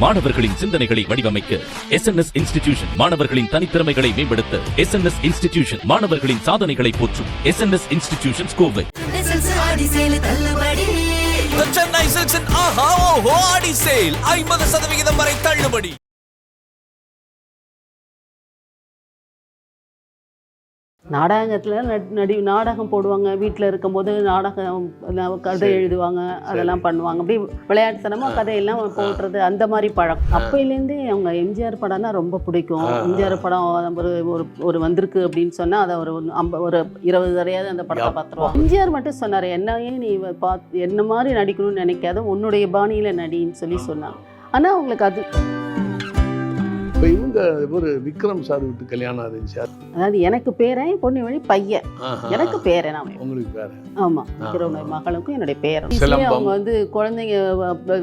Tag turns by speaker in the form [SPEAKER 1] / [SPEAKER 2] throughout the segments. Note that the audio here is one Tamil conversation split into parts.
[SPEAKER 1] மாணவர்களின் சிந்தனைகளை வடிவமைக்க எஸ் என் எஸ் இன்ஸ்டிடியூஷன் மாணவர்களின் தனித்திறமைகளை மேம்படுத்த எஸ் என் எஸ் இன்ஸ்டிடியூஷன் மாணவர்களின் சாதனைகளை போற்றும் S N S institution Kovai
[SPEAKER 2] SLC Aadi sale
[SPEAKER 3] ஐம்பது சதவிகிதம் வரை தள்ளுபடி.
[SPEAKER 4] நாடகத்தில் நடி நாடகம் போடுவாங்க. வீட்டில் இருக்கும்போது நாடகம் கதை எழுதுவாங்க. அதெல்லாம் பண்ணுவாங்க. அப்படி விளையாட்டுத்தனமாக கதையெல்லாம் போடுறது அந்த மாதிரி பழக்கம். அப்போலேருந்தே அவங்க எம்ஜிஆர் படம்னா ரொம்ப பிடிக்கும். எம்ஜிஆர் படம் ஒரு ஒரு ஒரு வந்திருக்கு அப்படின்னு சொன்னால் அதை ஒரு ஐம்ப ஒரு இருபது தடையாவது அந்த படத்தை பார்த்துருவாங்க. எம்ஜிஆர் மட்டும் சொன்னார் என்னையே நீ பார்த்து என்ன மாதிரி நடிக்கணும்னு நினைக்காத உன்னுடைய பாணியில் நடின்னு சொல்லி சொன்னாங்க. ஆனால் அவங்களுக்கு அது
[SPEAKER 5] இப்போ இவங்க ஒரு விக்ரம் சார் விட்டு கல்யாணம் ஆகுது சார்.
[SPEAKER 4] அதாவது எனக்கு பேரன் பொண்ணு வழி பையன். எனக்கு பேரன் அவன்
[SPEAKER 5] உங்களுக்கு வேற
[SPEAKER 4] ஆமா
[SPEAKER 5] ஆ,
[SPEAKER 4] விக்ரமுடைய. மகளுக்கும் என்னுடைய பேரன். அவங்க வந்து குழந்தைங்க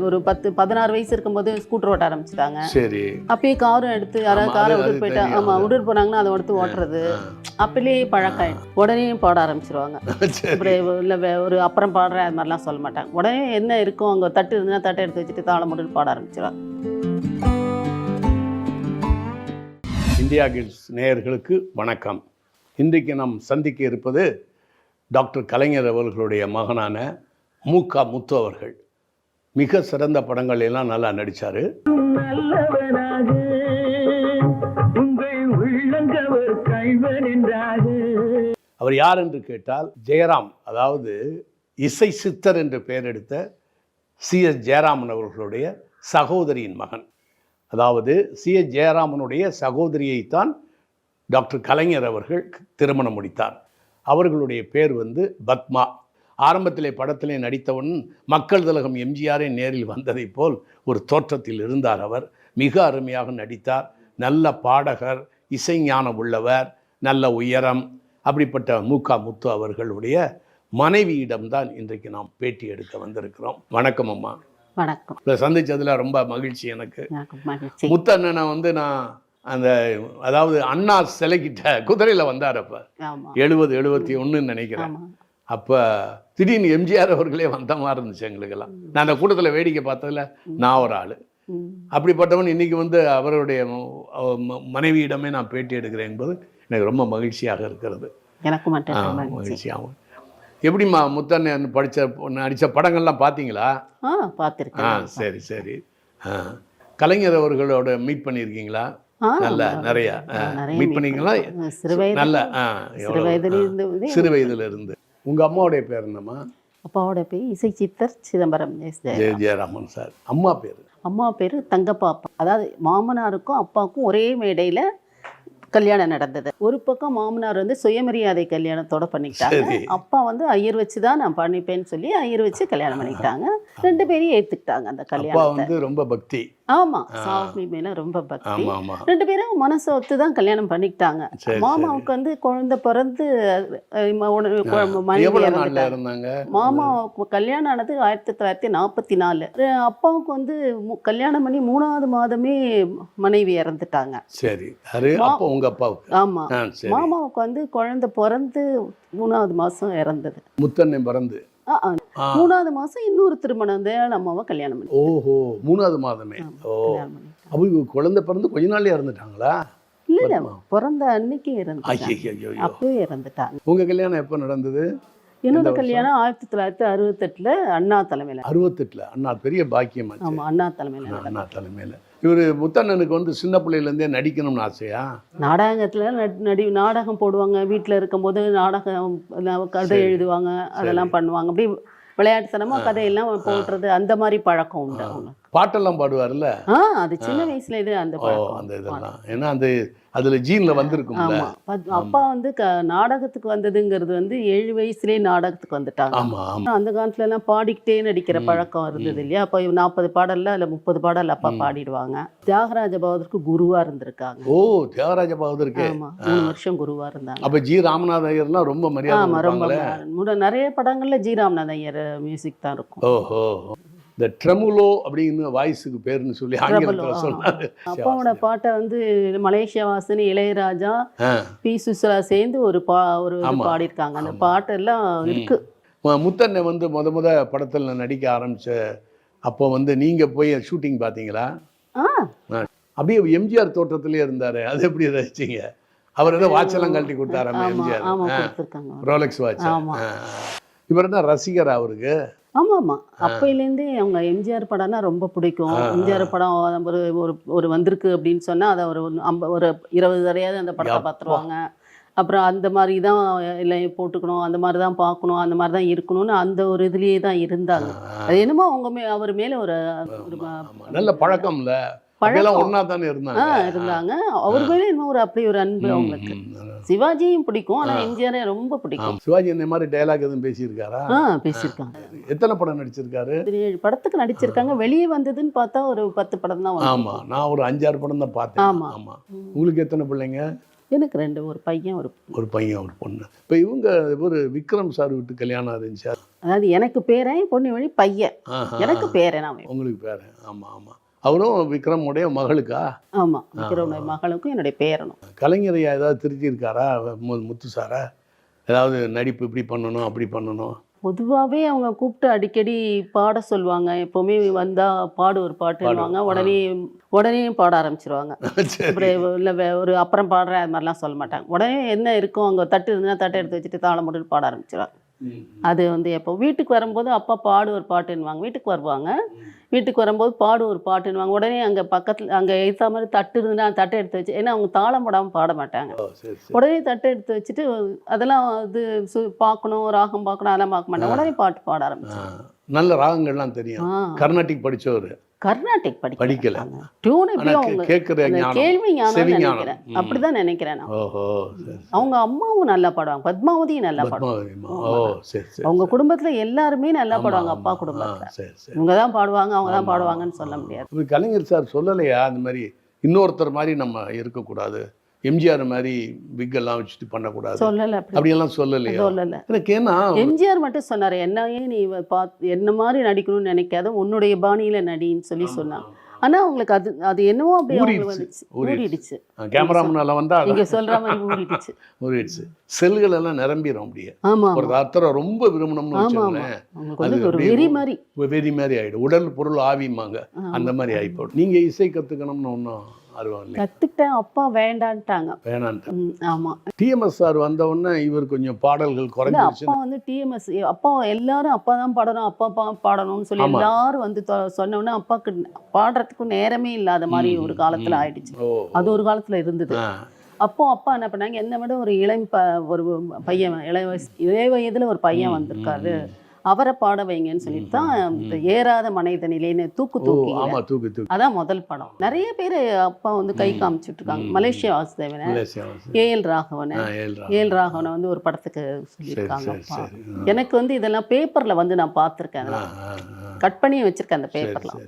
[SPEAKER 4] ஒரு பத்து பதினாறு வயசு இருக்கும்போது ஸ்கூட்டர் ஓட்ட ஆரம்பிச்சிட்டாங்க.
[SPEAKER 5] சரி.
[SPEAKER 4] அப்பயே காரும் எடுத்து யாராவது காரை விட்டுட்டு போயிட்டா
[SPEAKER 5] தெரியும்,
[SPEAKER 4] ஆமா
[SPEAKER 5] அது.
[SPEAKER 4] விட்டுட்டு போனாங்கன்னா அதை எடுத்து ஓட்டுறது.
[SPEAKER 5] ஆ.
[SPEAKER 4] அப்பலேயே பழக்கம் உடனே பாட ஆரம்பிச்சிருவாங்க. இல்லை ஒரு அப்புறம் பாடுறேன் அது மாதிரிலாம் சொல்ல மாட்டாங்க. உடனே என்ன இருக்கும் அங்கே தட்டு இருந்துன்னா தட்டை எடுத்து வச்சுட்டு தாளம் போட்டு பாட ஆரம்பிச்சிருவாங்க.
[SPEAKER 5] இந்தியா கிட்ஸ் நேயர்களுக்கு வணக்கம். இன்றைக்கு நாம் சந்திக்க இருப்பது டாக்டர் கலைஞர் அவர்களுடைய மகனான மூகா முத்து அவர்கள். மிக சிறந்த படங்கள் எல்லாம் நல்லா
[SPEAKER 6] என்றாக.
[SPEAKER 5] அவர் யார் என்று கேட்டால் ஜெயராம் அதாவது இசை சித்தர் என்று பெயர் எடுத்த சி எஸ் ஜெயராமன் அவர்களுடைய சகோதரியின் மகன். அதாவது சி. எஸ் ஜெயராமனுடைய சகோதரியைத்தான் டாக்டர் கலைஞர் அவர்கள் திருமணம் முடித்தார். அவர்களுடைய பேர் வந்து பத்மா. ஆரம்பத்திலே படத்திலே நடித்தவன் மக்கள் திலகம் எம்ஜிஆரே நேரில் வந்ததைப் போல் ஒரு தோற்றத்தில் இருந்தார் அவர். மிக அருமையாக நடித்தார். நல்ல பாடகர் இசைஞானம் உள்ளவர் நல்ல உயரம். அப்படிப்பட்ட மூகா முத்து அவர்களுடைய மனைவியிடம்தான் இன்றைக்கு நாம் பேட்டி எடுக்க வந்திருக்கிறோம். வணக்கம் அம்மா.
[SPEAKER 4] வணக்கம்.
[SPEAKER 5] இதை சந்திச்சதுல ரொம்ப மகிழ்ச்சி எனக்கு.
[SPEAKER 4] மகிழ்ச்சி.
[SPEAKER 5] முத்தண்ணனை வந்து நான் அந்த அதாவது அண்ணா சிலைக்கிட்ட குதிரையில் வந்தார் அப்போ. எழுபது எழுபத்தி ஒன்றுன்னு நினைக்கிறேன். அப்போ திடீர்னு எம்ஜிஆர் அவர்களே வந்த மாதிரி இருந்துச்சு எங்களுக்கெல்லாம். நான் அந்த கூட்டத்தில் வேடிக்கை பார்த்ததுல நான் ஒரு ஆள். அப்படிப்பட்டவன் இன்னைக்கு வந்து அவருடைய மனைவியிடமே நான் பேட்டி எடுக்கிறேன் என்பது எனக்கு ரொம்ப மகிழ்ச்சியாக இருக்கிறது.
[SPEAKER 4] எனக்கு மட்டும்
[SPEAKER 5] எப்படிம்மா முத்தண்ணன் படித்த நடித்த படங்கள்லாம் பார்த்தீங்களா?
[SPEAKER 4] ஆ
[SPEAKER 5] ஆ
[SPEAKER 4] பார்த்துருக்கேன்
[SPEAKER 5] சரி சரி. ஆ கலைஞர் அவர்களோட மீட் பண்ணியிருக்கீங்களா?
[SPEAKER 4] ஆ,
[SPEAKER 5] நல்ல நிறைய.
[SPEAKER 4] ஆ,
[SPEAKER 5] மீட் பண்ணீங்களா? நல்ல ஆ
[SPEAKER 4] சிறு? வயதுல
[SPEAKER 5] ஆ.
[SPEAKER 4] இருந்து
[SPEAKER 5] சிறு வயதுல இருந்து. உங்க அம்மாவுடைய பேர் என்னம்மா?
[SPEAKER 4] அப்பாவோட பேர் இசை சித்தர் சிதம்பரம் எஸ்.
[SPEAKER 5] ஜெய ஜெயராமன் சார். அம்மா பேர்?
[SPEAKER 4] அம்மா பேர் தங்கப்பாப்பா. அதாவது மாமனாருக்கும் அப்பாவுக்கும் ஒரே மேடையில் கல்யாணம் நடந்தது. ஒரு பக்கம் மாமனார் வந்து சுயமரியாதை கல்யாணத்தோட பண்ணிக்கிட்டாங்க. அப்பா வந்து ஐயர் வச்சு தான் நான் பண்ணிப்பேன்னு சொல்லி ஐயர் வச்சு கல்யாணம் பண்ணிக்கிட்டாங்க ரெண்டு பேரையும் ஏத்துக்கிட்டாங்க அந்த கல்யாணத்தை.
[SPEAKER 5] வந்து ரொம்ப பக்தி.
[SPEAKER 4] ஆமா சாமி மேல ரொம்ப பக்தி. ரெண்டு பேரும் மனசை ஒத்து தான் கல்யாணம் பண்ணிக்கிட்டாங்க. மாமாவுக்கு வந்து குழந்தை பிறந்து மாமா கல்யாணம் ஆனது ஆயிரத்தி தொள்ளாயிரத்தி நாற்பத்தி நாலு. அப்பாவுக்கு வந்து கல்யாணம் பண்ணி மூணாவது மாதமே மனைவி இறந்துட்டாங்க.
[SPEAKER 5] சரி உங்க அப்பாவுக்கு.
[SPEAKER 4] ஆமா. மாமாவுக்கு வந்து குழந்தை பிறந்து மூணாவது மாசம் இறந்தது.
[SPEAKER 5] முத்தண்ணன் பிறந்து.
[SPEAKER 4] மூணாவது மாசம் இன்னொரு திருமணம். தான் அம்மாவை கல்யாணம் பண்ணி
[SPEAKER 5] ஓஹோ மூணாவது மாதமே. ஓ. அப்போ இவங்க குழந்தை பிறந்து கொஞ்ச நாள்லயே இறந்துட்டாங்களா?
[SPEAKER 4] இல்ல. பிறந்த அன்னைக்கு
[SPEAKER 5] ஐயோ
[SPEAKER 4] அப்பவே இறந்துட்டாங்க.
[SPEAKER 5] உங்க கல்யாணம் எப்போ நடந்தது?
[SPEAKER 4] என்னோட? கல்யாணம் ஆயிரத்தி தொள்ளாயிரத்தி அறுபத்தெட்டுல அண்ணா தலைமையில.
[SPEAKER 5] அறுபத்தெட்டுல? அண்ணா பெரிய பாக்கியமாச்சு.
[SPEAKER 4] ஆமா அண்ணா தலைமையில.
[SPEAKER 5] அண்ணா தலைமையில. இவர் முத்தண்ணனுக்கு வந்து சின்ன பிள்ளையில இருந்தே நடிக்கணும்னு ஆசையா?
[SPEAKER 4] நாடகத்துல நட்- நடி நாடகம் போடுவாங்க. வீட்டில் இருக்கும்போது நாடகம் கதை. எழுதுவாங்க அதெல்லாம் பண்ணுவாங்க. அப்படி விளையாட்டுத்தனமா கதையெல்லாம் போடுறது அந்த மாதிரி பழக்கம் உண்டு அவங்க
[SPEAKER 5] பாட்டெல்லாம் பாடுவார்ல?
[SPEAKER 4] அது சின்ன வயசுல இது அந்த
[SPEAKER 5] அந்த இதெல்லாம். ஏன்னா அந்த அதுல ஜீன்ல
[SPEAKER 4] பத்- அப்பா வந்து நாடகத்துக்கு வந்ததுங்கிறது வந்து ஏழு வயசுலயே நாடகத்துக்கு வந்துட்டாங்க. அந்த காலத்துல எல்லாம் பாடிக்கிட்டே நடிக்கிற பழக்கம் இருந்தது இல்லையா? அப்போ நாற்பது பாடல்ல இல்ல முப்பது பாடல் அப்பா. பாடிடுவாங்க. தியாகராஜ பகவதற்கு குருவா இருந்திருக்காங்க.
[SPEAKER 5] ஓ தியாகராஜ பகதூருக்கு.
[SPEAKER 4] மூணு வருஷம் குருவா இருந்தாங்க.
[SPEAKER 5] அப்ப ஜி ராமநாத ஐயர்லாம் ரொம்ப மரியாதை
[SPEAKER 4] ஆமா ரொம்ப நிறைய படங்கள்ல ஜி ராமநாதன் ஐயர் மியூசிக் தான் இருக்கும்.
[SPEAKER 5] ஓஹோ இந்த ட்ரெமுலோ அப்படின்னு வாய்ஸுக்கு பேருன்னு சொல்லி ஆங்கிலத்துல சொன்னாரு.
[SPEAKER 4] அப்பாவோட பாட்டை வந்து மலேசியா வாசனி இளையராஜா. பி. சுசிலா சேர்ந்து ஒரு பா ஒரு. பாடியிருக்காங்க. அந்த. பாட்டெல்லாம் இருக்கு.
[SPEAKER 5] முத்தண்ணை வந்து முத முத படத்துல நடிக்க ஆரம்பிச்ச அப்போ வந்து நீங்க போய் ஷூட்டிங் பாத்தீங்களா
[SPEAKER 4] ஆ.
[SPEAKER 5] அப்படியே எம்ஜிஆர் தோட்டத்திலே இருந்தாரு. அது எப்படி ரசிச்சீங்க? அவர் ஏதோ வாட்ச் எல்லாம் கழட்டி கொடுத்தாராம் எம்ஜிஆர். Rolex watch. இவர் என்ன ரசிகர் அவருக்கு?
[SPEAKER 4] ஆமா ஆமா அப்பையிலேருந்தே அவங்க எம்ஜிஆர் படம்னா ரொம்ப பிடிக்கும். எம்ஜிஆர் படம் ஒரு ஒரு ஒரு வந்திருக்கு அப்படின்னு சொன்னா அதை ஒரு ஐம்ப ஒரு இருபது தடையாவது அந்த படத்தை. பார்த்துருவாங்க. அப்புறம் அந்த மாதிரி தான் இல்லை போட்டுக்கணும் அந்த மாதிரி தான் பார்க்கணும் அந்த மாதிரி தான் இருக்கணும்னு அந்த ஒரு இதுலேயே தான் இருந்தாங்க. அது என்னமோ அவங்க மே அவர் மேலே ஒரு.
[SPEAKER 5] நல்ல பழக்கம்ல.
[SPEAKER 4] பழக்கம்.
[SPEAKER 5] ஒன்னா தானே இருந்தாங்க
[SPEAKER 4] இருந்தாங்க. அவர் மேலே என்னமோ ஒரு அப்படி ஒரு அன்பு அவங்களுக்கு. சிவாஜியும் பிடிக்கும். ஆனா எம்ஜிஆரே ரொம்ப பிடிக்கும்.
[SPEAKER 5] சிவாஜி இந்த மாதிரி டயலாக் எதுவும் பேசியிருக்காரா?
[SPEAKER 4] ஆ பேசியிருக்காங்க.
[SPEAKER 5] எத்தனை படம் நடிச்சிருக்காரு?
[SPEAKER 4] பதினேழு படத்துக்கு நடிச்சிருக்காங்க. வெளியே வந்ததுன்னு பார்த்தா ஒரு பத்து படம் தான்
[SPEAKER 5] ஆமா. நான் ஒரு அஞ்சாறு படம் தான் பார்த்தேன்.
[SPEAKER 4] ஆமா.
[SPEAKER 5] ஆமா. உங்களுக்கு எத்தனை பிள்ளைங்க?
[SPEAKER 4] எனக்கு ரெண்டு. ஒரு பையன் ஒரு
[SPEAKER 5] ஒரு பையன் ஒரு பொண்ணு. இப்போ இவங்க ஒரு விக்ரம் சார் விட்டு கல்யாணம் இருந்துச்சு
[SPEAKER 4] அதாவது எனக்கு பேரன் பொண்ணு வழி பையன். எனக்கு பேரன் அவன்.
[SPEAKER 5] உங்களுக்கு பேரு ஆமா ஆமா. அவரும் விக்ரமுடைய மகளுக்கா?
[SPEAKER 4] ஆமா விக்ரமுடைய மகளுக்கும் என்னுடைய பேரனும்.
[SPEAKER 5] கலைஞர் ஐயா ஏதாவது திருத்தியிருக்காரா? முத்து சாரா ஏதாவது நடிப்பு இப்படி பண்ணணும் அப்படி பண்ணணும்?
[SPEAKER 4] பொதுவாகவே அவங்க கூப்பிட்டு அடிக்கடி பாட சொல்லுவாங்க. எப்போவுமே வந்தா பாடு ஒரு பாட்டுன்னுவாங்க. உடனே உடனே பாட ஆரம்பிச்சிருவாங்க. இல்லை ஒரு அப்புறம் பாடுறேன் அது மாதிரிலாம் சொல்ல மாட்டாங்க. உடனே என்ன இருக்கும் அங்கே தட்டு இருந்துன்னா தட்டை எடுத்து வச்சுட்டு தாளம் போட்டு பாட ஆரம்பிச்சிருவாங்க. அது வந்து எப்போ? வீட்டுக்கு வரும்போது அப்பா பாடு ஒரு பாட்டுன்னுவாங்க. வீட்டுக்கு வருவாங்க. வீட்டுக்கு வரும்போது பாடு ஒரு பாட்டுன்னுவாங்க. உடனே அங்கே பக்கத்தில் அங்கே எழுத்த மாதிரி தட்டு இருந்துன்னா தட்டை எடுத்து வச்சு ஏன்னா அவங்க தாளம் போடாமல் பாட மாட்டாங்க. உடனே தட்டை எடுத்து வச்சுட்டு அதெல்லாம் இது சு பார்க்கணும் ராகம் பார்க்கணும் அதெல்லாம் பார்க்க மாட்டாங்க. உடனே பாட்டு பாட
[SPEAKER 5] ஆ,
[SPEAKER 4] ஆரம்பிச்சாங்க
[SPEAKER 5] நல்ல ராகங்கள்லாம் தெரியும். கர்நாடிக் படிச்சவர்.
[SPEAKER 4] கர்நாடிக்
[SPEAKER 5] படிக்கல.
[SPEAKER 4] படிக்கல டியூன் கேள்வி. நினைக்கிறேன். அப்படிதான் நினைக்கிறேன் அவங்க அம்மாவும் நல்லா பாடுவாங்க. பத்மாவதியும் நல்லா பாடுவாங்க.
[SPEAKER 5] பத்மாவதிமா ஓ சரி சரி
[SPEAKER 4] அவங்க குடும்பத்துல எல்லாருமே நல்லா பாடுவாங்க. அப்பா குடும்பத்துல.
[SPEAKER 5] சரி சரி.
[SPEAKER 4] இவங்க தான் பாடுவாங்க அவங்க தான் பாடுவாங்கன்னு சொல்ல. முடியாது.
[SPEAKER 5] கலைஞர் சார் சொல்லலையா? அந்த மாதிரி இன்னொருத்தர் மாதிரி நம்ம இருக்கக்கூடாது. எம்ஜிஆர் மாதிரி எல்லாம் வச்சுட்டு பண்ணக்கூடாது.
[SPEAKER 4] சொல்லல அப்படி
[SPEAKER 5] அப்படியெல்லாம் சொல்லலையா?
[SPEAKER 4] சொல்லல.
[SPEAKER 5] எனக்கு ஏன்னா
[SPEAKER 4] எம்ஜிஆர் மட்டும் சொன்னாரு என்னையே நீ பார்த்து என்ன மாதிரி நடிக்கணும்னு நினைக்காத உன்னுடைய பாணியில நடின்னு சொல்லி சொன்னாங்க ஆனா அவங்களுக்கு அது அது என்னவோ அப்படி
[SPEAKER 5] ஊறிடுச்சு,
[SPEAKER 4] வந்துச்சு.
[SPEAKER 5] ஊறிடுச்சு.
[SPEAKER 4] ஊறிடுச்சு.
[SPEAKER 5] கேமரா முன்னால வந்தா
[SPEAKER 4] நீங்க சொல்ற மாதிரி ஊறிடுச்சு.
[SPEAKER 5] ஊறிடுச்சு. செல்கள் எல்லாம் நிரம்பிடும் அப்படியே.
[SPEAKER 4] ஆமா
[SPEAKER 5] ஒரு அத்தரை ரொம்ப விரும்பணும்னு வச்சுக்கோங்களேன்.
[SPEAKER 4] வெறி மாதிரி.
[SPEAKER 5] வெறி மாதிரி ஆயிடும். உடல் பொருள் ஆவிமாங்க. அந்த மாதிரி ஆயிப்போம். நீங்க இசை கத்துக்கணும்னு ஒன்றும் ஆர்வம் இல்லை
[SPEAKER 4] கத்துக்கிட்டேன் அப்பா வேண்டான்ட்டாங்க.
[SPEAKER 5] வேணான்ட்டு
[SPEAKER 4] ம், ஆமா.
[SPEAKER 5] டிஎம்எஸ் சார் வந்த உடனே இவர் கொஞ்சம் பாடல்கள் குறைஞ்சிருச்சு
[SPEAKER 4] அப்பா வந்து டிஎம்எஸ் அப்பா எல்லாரும் அப்பா தான் பாடணும் அப்பா பா பாடணும்னு சொல்லி. எல்லாரும் வந்து தொ- சொன்ன உடனே அப்பாக்கு பாடுறதுக்கும் நேரமே இல்லாத மாதிரி ஒரு காலத்துல. ஆயிடுச்சு. அது ஒரு காலத்துல இருந்தது. அப்போ அப்பா என்ன பண்ணாங்க என்னை விட ஒரு இளம் ப ஒரு பையன் இளைய வயசு இளைய வயதுல ஒரு பையன் வந்திருக்காரு. அவரை பாட வைங்கன்னு சொல்லிட்டு தான் ஏறாத மனைத நிலைன்னு தூக்கு தூக்கி
[SPEAKER 5] ஆமா தூக்கு தூக்கு
[SPEAKER 4] அதான் முதல் படம் நிறைய பேர் அப்பா வந்து கை காமிச்சிட்டு இருக்காங்க. மலேசியா வாசுதேவனை
[SPEAKER 5] வாசி.
[SPEAKER 4] ஏஎல் ராகவனை. ஏஎல் ராகவனை வந்து ஒரு படத்துக்கு சொல்லியிருக்காங்க அப்பா. எனக்கு வந்து இதெல்லாம் பேப்பர்ல வந்து நான் பார்த்துருக்கேன் அதெல்லாம். கட் பண்ணி வச்சிருக்கேன் அந்த பேப்பர்லாம்.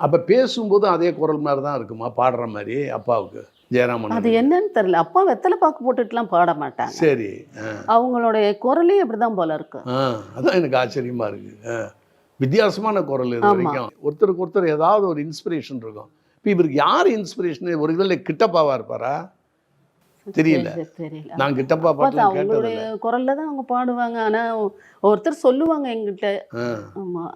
[SPEAKER 5] அப்ப பேசும்போது அதே குரல் மாதிரி தான் இருக்குமா பாடுற மாதிரி அப்பாவுக்கு ஜெயராமன்
[SPEAKER 4] அது என்னன்னு தெரியல. அப்பா வெத்தலை பாக்கு போட்டுட்டுலாம் பாட மாட்டாங்க.
[SPEAKER 5] சரி.
[SPEAKER 4] அவங்களுடைய குரலே அப்படிதான் போல இருக்கு.
[SPEAKER 5] அதான் எனக்கு ஆச்சரியமா இருக்கு. வித்தியாசமான குரல் இது. வரைக்கும். ஒருத்தருக்கு ஒருத்தர் ஏதாவது ஒரு இன்ஸ்பிரேஷன் இருக்கும். இப்போ இவருக்கு யார் இன்ஸ்பிரேஷன் ஒரு இதில் கிட்டப்பாவா இருப்பாரா? தெரியல. நான் கிட்டப்பா பாட்டுலாம்
[SPEAKER 4] அவங்களுடைய குரல்ல தான் அவங்க பாடுவாங்க. ஆனா ஒருத்தர் சொல்லுவாங்க எங்கிட்ட. ஆமா.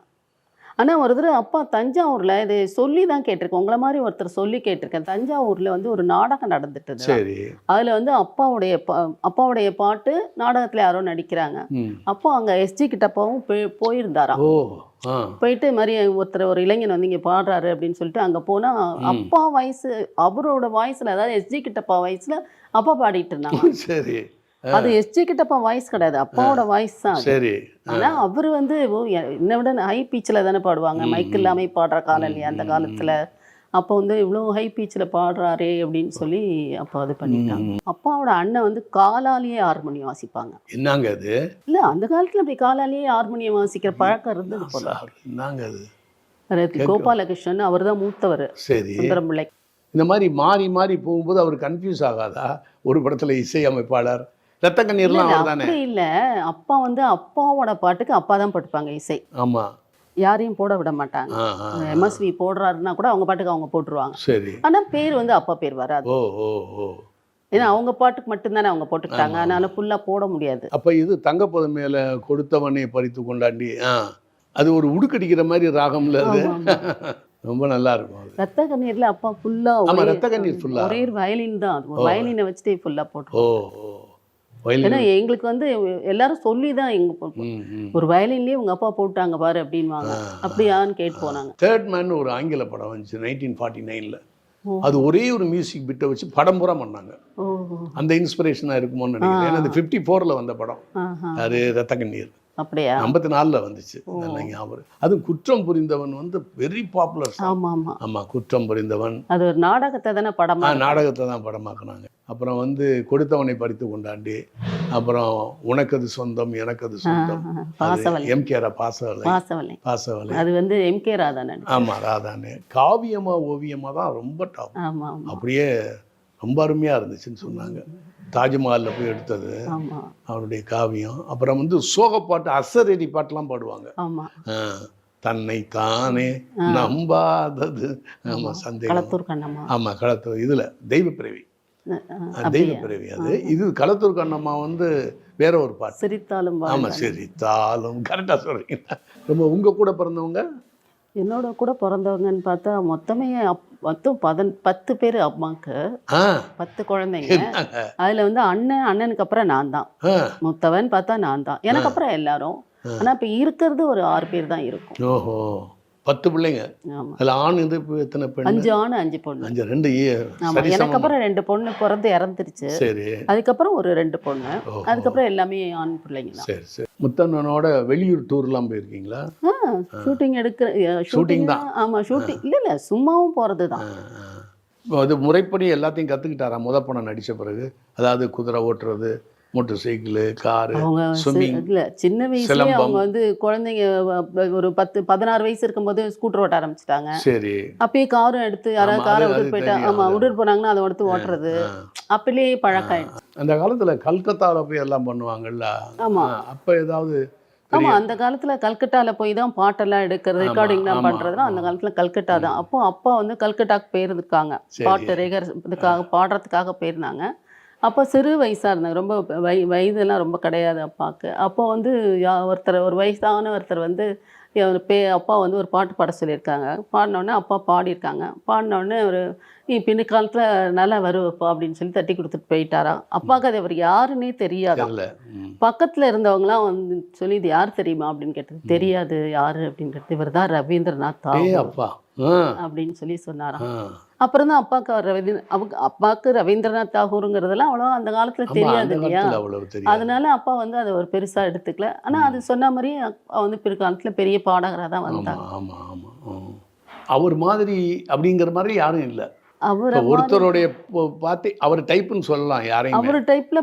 [SPEAKER 4] ஆனா ஒரு தடவை அப்பா தஞ்சாவூர்ல இது சொல்லி தான் கேட்டிருக்கேன். உங்களை மாதிரி ஒருத்தர் சொல்லி கேட்டிருக்கேன். தஞ்சாவூர்ல வந்து ஒரு நாடகம் நடந்துட்டு.
[SPEAKER 5] சரி.
[SPEAKER 4] அதுல வந்து அப்பாவுடைய அப்பாவுடைய பாட்டு நாடகத்துல யாரோ நடிக்கிறாங்க. அப்போ அங்க எஸ்ஜி கிட்டப்பாவும் போய்- போயிருந்தாராம்.
[SPEAKER 5] ஓ ஆ.
[SPEAKER 4] போயிட்டு மாதிரி ஒருத்தர் ஒரு இளைஞன் வந்து இங்க பாடுறாரு அப்படின்னு சொல்லிட்டு அங்க போனா அப்பா வயசு அவரோட வாய்ஸ்ல அதாவது எஸ்ஜி கிட்டப்பா வயசுல அப்பா பாடிட்டு இருந்தாங்க.
[SPEAKER 5] சரி.
[SPEAKER 4] அது எஸ்ஜி கிட்டப்பா வாய்ஸ் கிடையாது. அப்பாவோட வாய்ஸ் தான்.
[SPEAKER 5] சரி.
[SPEAKER 4] ஆனா அவர் வந்து என்னை விட ஹை பீச்சில் தானே பாடுவாங்க. மைக்
[SPEAKER 5] ம்.
[SPEAKER 4] இல்லாம பாடுற காலம் இல்லையா அந்த காலத்துல. அப்போ வந்து இவ்வளோ ஹை பீச்சில் பாடுறாரே அப்படின்னு சொல்லி அப்போ அது பண்ணிட்டாங்க. அப்பாவோட அண்ணன் வந்து காலாலேயே ஹார்மோனியம் வாசிப்பாங்க.
[SPEAKER 5] என்னங்க அது?
[SPEAKER 4] இல்ல அந்த காலத்துல அப்படி காலாலேயே ஹார்மோனியம் வாசிக்கிற பழக்கம் இருந்தது போல.
[SPEAKER 5] என்னங்க அது?
[SPEAKER 4] கோபாலகிருஷ்ணன் அவர் தான் மூத்தவர்.
[SPEAKER 5] சரி.
[SPEAKER 4] சுந்தரம் பிள்ளை
[SPEAKER 5] இந்த மாதிரி மாறி மாறி போகும்போது அவர் கன்ஃபியூஸ் ஆகாதா? ஒரு படத்துல இசை அமைப்பாளர் ரத்த கண்ணீர்லாம் அவர் தானே
[SPEAKER 4] இல்ல. அப்பா வந்து அப்பாவோட பாட்டுக்கு அப்பா தான் படுப்பாங்க இசை.
[SPEAKER 5] ஆமா.
[SPEAKER 4] யாரையும் போட விட மாட்டாங்க. எம்எஸ்வி போடுறாருன்னா கூட அவங்க பாட்டுக்கு அவங்க போட்டுருவாங்க.
[SPEAKER 5] சரி.
[SPEAKER 4] ஆனா பேர் வந்து அப்பா பேர் வராது.
[SPEAKER 5] ஓ ஓ ஓ.
[SPEAKER 4] ஏன்னா அவங்க பாட்டுக்கு மட்டும்தானே அவங்க போட்டுக்கிட்டாங்க. அதனால ஃபுல்லா போட முடியாது.
[SPEAKER 5] அப்ப இது தங்கப்பது மேல கொடுத்தவனே பறித்து கொண்டாண்டி ஆ. அது ஒரு உடுக்கடிக்கிற மாதிரி ராகம்ல அது. ரொம்ப நல்லா இருக்கும்
[SPEAKER 4] ரத்த கண்ணீர்ல அப்பா ஃபுல்லா
[SPEAKER 5] ரத்த கண்ணீர் ஆ.
[SPEAKER 4] ஒரே வயலின் தான் அது. வயலினை வச்சுட்டு ஃபுல்லா போட்டு
[SPEAKER 5] ஓ.
[SPEAKER 4] ஏன்னா எங்களுக்கு வந்து எல்லாரும் சொல்லி தான் எங்க ஒரு வயலின்லயே உங்க அப்பா போட்டாங்க பாரு அப்படின்வாங்க அப்படியான்னு கேட்டு போனாங்க.
[SPEAKER 5] தேர்ட் மேன் ஒரு ஆங்கில படம் வந்துச்சு நைன்டீன் ஃபார்ட்டி நைனில். அது ஒரே ஒரு மியூசிக் பிட்டை வச்சு படம் பூரா பண்ணாங்க. அந்த இன்ஸ்பிரேஷனாக இருக்குமோன்னு நினைக்கிறேன். ஏன்னா அது ஃபிஃப்டி ஃபோரில் வந்த படம். அது ரத்த கண்ணீர்
[SPEAKER 4] அப்படியா?
[SPEAKER 5] ஐம்பத்தி நாலில் வந்துச்சு. ஞாபகம். அது குற்றம் புரிந்தவன் வந்து வெரி பாப்புலர்
[SPEAKER 4] ஆமா ஆமா
[SPEAKER 5] ஆமாம் குற்றம் புரிந்தவன்.
[SPEAKER 4] அது ஒரு நாடகத்தை தானே படமா
[SPEAKER 5] ஆ, நாடகத்தை தான் படமாக்குனாங்க. அப்புறம் வந்து கொடுத்தவனை பறித்து கொண்டாண்டி அப்புறம் சொந்தம் எனக்கது சொந்தம்.
[SPEAKER 4] ஆஹா, பாசவலை
[SPEAKER 5] எம் கேரா பாசவலை
[SPEAKER 4] பாசவலை
[SPEAKER 5] பாசவலை
[SPEAKER 4] அது வந்து எம் கே ராதா நடி
[SPEAKER 5] ஆமா ராதானு காவியமா ஓவியமா தான் ரொம்ப டாப் அப்படியே ரொம்ப அருமையா இருந்துச்சுன்னு சொன்னாங்க. தாஜ்மஹாலில் போய் எடுத்தது. அவருடைய காவியம். அப்புறம் வந்து சோகப்பாட்டு அசரடி பாட்டெல்லாம் பாடுவாங்க. தன்னை தானே நம்பாதது. ஆமா சந்தேகம்.
[SPEAKER 4] களத்தூர் கண்ணம்மா.
[SPEAKER 5] ஆமா களத்தூர். இதுல தெய்வ பிறவி தெய்வ? பிறவி அது. இது களத்தூர் கண்ணம்மா வந்து வேற ஒரு பாட்டு.
[SPEAKER 4] சிரித்தாலும்
[SPEAKER 5] ஆமா
[SPEAKER 4] வாழ்வாய்.
[SPEAKER 5] சரி தாளும் கரெக்டா சொல்றீங்க. ரொம்ப உங்க கூட பிறந்தவங்க?
[SPEAKER 4] என்னோட கூட பிறந்தவங்கன்னு பார்த்தா மொத்தமே மொத்தம் பதன் பத்து பேர் அம்மாக்கு.
[SPEAKER 5] ஆ.
[SPEAKER 4] பத்து குழந்தைங்க. அதுல வந்து அண்ணன் அண்ணனுக்கு அப்புறம் நான் தான். மூத்தவன் பார்த்தா நான் தான். எனக்கு அப்புறம் எல்லாரும். ஆனா இப்ப இருக்கிறது ஒரு ஆறு பேர் தான் இருக்கும்.
[SPEAKER 5] ஓஹோ. பத்து பிள்ளைங்க. அதுல ஆண் இது எத்தனை பெண்
[SPEAKER 4] அஞ்சு ஆண் அஞ்சு பொண்ணு.
[SPEAKER 5] அஞ்சு ரெண்டு
[SPEAKER 4] எனக்கு. அப்புறம் ரெண்டு பொண்ணு பிறந்து இறந்துருச்சு.
[SPEAKER 5] சரி.
[SPEAKER 4] அதுக்கப்புறம் ஒரு ரெண்டு பொண்ணு. அதுக்கப்புறம் எல்லாமே ஆண் பிள்ளைங்க
[SPEAKER 5] சரி சரி. முத்தண்ணனோட வெளியூர் டூர்லாம் போயிருக்கீங்களா?
[SPEAKER 4] ஷூட்டிங் எடுக்கிற
[SPEAKER 5] Shooting
[SPEAKER 4] ஷூட்டிங்
[SPEAKER 5] தான்.
[SPEAKER 4] தான். ஆமா ஷூட்டிங். இல்ல இல்ல சும்மாவும் போறது தான்.
[SPEAKER 5] அது முறைப்படி எல்லாத்தையும் கற்றுக்கிட்டாரா முத படம் நடித்த பிறகு. அதாவது குதிரை ஓட்டுறது மோட்டர் சைக்கிளு காரு
[SPEAKER 4] இல்ல சின்ன வயசுலயே. அவங்க வந்து குழந்தைங்க ஒரு பத்து பதினாறு வயசு இருக்கும்போது ஸ்கூட்டர் ஓட்ட ஆரம்பிச்சிட்டாங்க
[SPEAKER 5] சரி
[SPEAKER 4] அப்பயே காரும் எடுத்து யாராவது காரை விட்டுட்டு போயிட்டா ஆமா. விட்டுட்டு போனாங்கன்னா அதை எடுத்து ஓட்டுறது. அப்பலயே பழக்கம் ஆயிடுச்சு
[SPEAKER 5] அந்த காலத்துல கல்கத்தாவில் போய் எல்லாம் பண்ணுவாங்கல்ல
[SPEAKER 4] ஆமா.
[SPEAKER 5] அப்ப ஏதாவது
[SPEAKER 4] ஆமா அந்த காலத்துல கல்கட்டால போய் தான் பாட்டெல்லாம் எடுக்கிறது ரெக்கார்டிங்லாம்
[SPEAKER 5] ஆமா,
[SPEAKER 4] பண்றதுலாம் அந்த. காலத்துல கல்கட்டா தான் அப்போ அப்பா வந்து கல்கட்டாக்கு போயிருந்துருக்காங்க. பாட்டு ரேகர் இதுக்காக பாடுறதுக்காக போயிருந்தாங்க அப்போ சிறு வயசா இருந்தாங்க. ரொம்ப வய வயதெல்லாம் ரொம்ப கிடையாது அப்பாவுக்கு அப்போ வந்து ஒருத்தர் ஒரு வயசான ஒருத்தர் வந்து பே அப்பா வந்து ஒரு பாட்டு பாட சொல்லியிருக்காங்க. பாடினோடனே அப்பா பாடியிருக்காங்க. பாடினோடனே ஒரு நீ பின்னிக்காலத்தில் நல்லா வருவப்பா அப்படின்னு சொல்லி தட்டி கொடுத்துட்டு போயிட்டாராம். அப்பாவுக்கு அது அவர் யாருன்னே
[SPEAKER 5] ம்.
[SPEAKER 4] பக்கத்துல இருந்தவங்கலாம் வந்து சொல்லி இது யார் தெரியுமா? அப்படின்னு கேட்டது தெரியாது யாரு? அப்படின்றது இவர் தான் ரவீந்திரநாத்
[SPEAKER 5] அப்பா.
[SPEAKER 4] அப்படின்னு சொல்லி சொன்னாராம். அப்புறம் தான் அப்பாவுக்கு ரவீந்திர அப்பாவுக்கு ரவீந்திரநாத் தாகூருங்கிறதெல்லாம் அவ்வளோ அந்த காலத்துல தெரியாது இல்லையா? அதனால அப்பா வந்து அதை ஒரு பெருசா எடுத்துக்கல. ஆனா அது சொன்ன மாதிரியே அப்பா வந்து பிற்காலத்துல பெரிய பாடகரா தான் வந்தாங்க.
[SPEAKER 5] ஆமா. அவர் மாதிரி அப்படிங்கிற மாதிரி யாரும் இல்ல.
[SPEAKER 4] அவர்
[SPEAKER 5] ஒருத்தருடைய பார்த்து அவர் டைப்புன்னு சொல்லலாம் யாரையுமே.
[SPEAKER 4] அவர் டைப்ல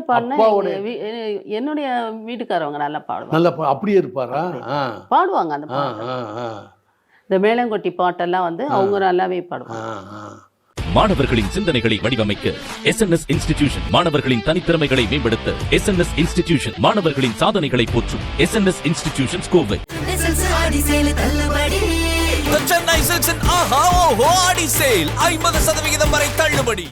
[SPEAKER 4] எ- என்னுடைய வீட்டுக்காரவங்க நல்லா பாடுவாங்க.
[SPEAKER 5] நல்லா அப்படியே இருப்பாரா?
[SPEAKER 4] பாடுவாங்க அந்த இந்த மேளங்கொட்டி பாட்டெல்லாம் வந்து அவங்க நல்லாவே பாடுவாங்க.
[SPEAKER 1] மாணவர்களின் சிந்தனைகளை வடிவமைக்க எஸ்என்எஸ் இன்ஸ்டிடியூஷன் மாணவர்களின் தனித்திறமைகளை மேம்படுத்த எஸ்என்எஸ் இன்ஸ்டிடியூஷன் மாணவர்களின் சாதனைகளை போற்றும் எஸ்என்எஸ் இன்ஸ்டிடியூஷன் கோவை
[SPEAKER 2] ஆடி சேல் தள்ளுபடி
[SPEAKER 3] The Chennai Silks and Aha Oho Adi Sale ஐம்பது சதவிகிதம் வரை தள்ளுபடி.